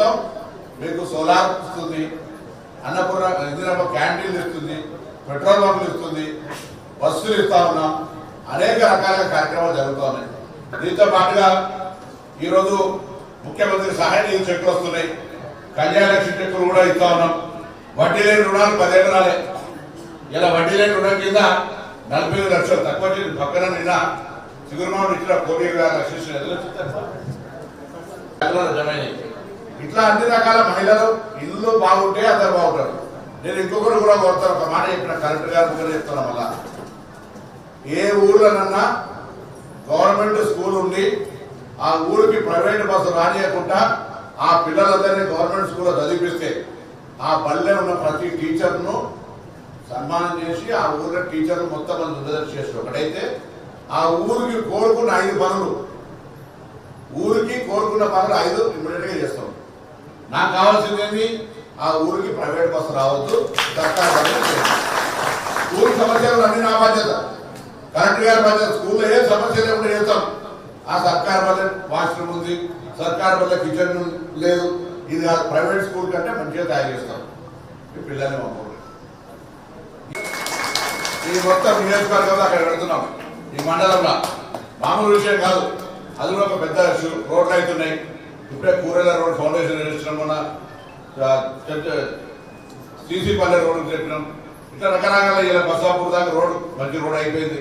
ప్రభుత్వం మీకు సోలార్ ఇస్తుంది అన్నపూర్ణ ఇందిరమ్మ క్యాంటీన్లు ఇస్తుంది పెట్రోల్ బంకులు ఇస్తుంది బస్సులు ఇస్తా ఉన్నాం. అనేక రకాల కార్యక్రమాలు జరుగుతున్నాయి దీంతో పాటుగా ఈరోజు ముఖ్యమంత్రి సహాయ నిధి చెట్లు వస్తున్నాయి. కళ్యాణ లక్ష్మి చెక్కులు కూడా ఇస్తా ఉన్నాం. వడ్డీ లేని రుణాలు పదిహేను రాలే ఇలా వడ్డీ లేని రుణం కింద నలభై ఐదు లక్షలు తక్కువ చేసి పక్కన నిన్న చిగురుమాడు ఇచ్చిన కోటి ఇరవై లక్షలు జమైనాయి. ఇట్లా అన్ని రకాల మహిళలు ఇల్లు బాగుంటే అందరు బాగుంటారు. నేను ఇంకొకరు కూడా కోరుతాను ఒక మాట చెప్పిన కలెక్టర్ గారు కూడా మళ్ళా. ఏ ఊర్లోనన్నా గవర్నమెంట్ స్కూల్ ఉండి ఆ ఊరికి ప్రైవేట్ బస్సు రానియకుండా ఆ పిల్లలందరినీ గవర్నమెంట్ స్కూల్లో చదివిపిస్తే ఆ పల్లె ఉన్న ప్రతి టీచర్ను సన్మానం చేసి ఆ ఊర్లో టీచర్లు మొత్తం మంది ఉండదర్శి చేసి ఒకటైతే ఆ ఊరికి కోరుకున్న ఐదు పనులు. ఊరికి కోరుకున్న పనులు ఐదు ఇమ్మీడియట్గా చేస్తాం. నాకు కావాల్సింది ఏంటి ఆ ఊరికి ప్రైవేట్ బస్సు రావద్దు సర్కార్ ఊరి సమస్యలు అన్ని నా బాధ్యత. కరెక్ట్ గారి బాధ్యత స్కూల్లో ఏ సమస్య లేకుండా చేస్తాం. ఆ సర్కార్ వల్ల వాష్రూమ్ ఉంది సర్కార్ వల్ల కిచెన్ లేదు. ఇది కాదు ప్రైవేట్ స్కూల్ కంటే మంచిగా తయారు చేస్తాం. ఈ పిల్లల్ని ఈ మొత్తం నియోజకవర్గంలో అక్కడ పెడుతున్నాం. ఈ మండలంలో. మామూలు విషయం కాదు. అది కూడా ఒక పెద్ద రోడ్లు అవుతున్నాయి. ఇప్పుడే కూరల రోడ్ ఫౌండేషన్ వేసినాం సీసీ పల్లె రోడ్ చెప్పినాం. ఇట్లా రకరకాల ఇలా బస్సాపూర్ దాకా రోడ్ మంచి రోడ్ అయిపోయింది.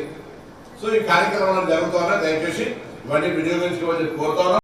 సో ఈ కార్యక్రమాలు జరుగుతున్నా దయచేసి ఇవన్నీ వినియోగించుకోవాలని కోరుతా